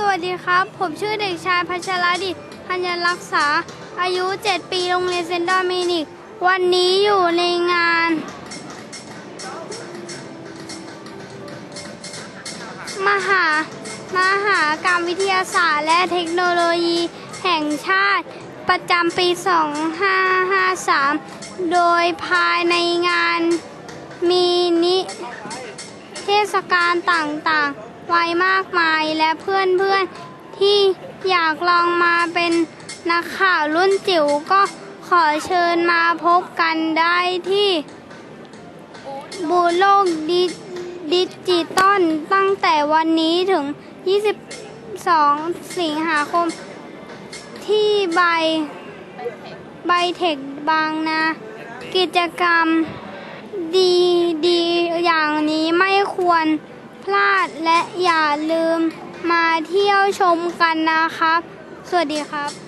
สวัสดีครับ ผมชื่อเด็กชายพัชรดิษฐ์พัญญรักษา อายุ 7 ปีโรงเรียนเซนต์ดอมินิก วันนี้อยู่ในงาน มหามหากรรมวิทยาศาสตร์และเทคโนโลยีแห่งชาติประจำปี 2553 โดยภายในงานมีนิเทศกาลต่างๆ ไว้มากมายและเพื่อนๆที่อยากลองมาเป็นนักข่าวรุ่นจิ๋วก็ขอเชิญมาพบกันได้ที่ บูโลกดิดิจิตอลตั้งแต่วันนี้ถึง 22 สิงหาคม ที่ใบใบเทคบางนา กิจกรรมดีดีอย่างนี้ไม่ควร พลาดและอย่าลืมมาเที่ยวชมกันนะครับ สวัสดีครับ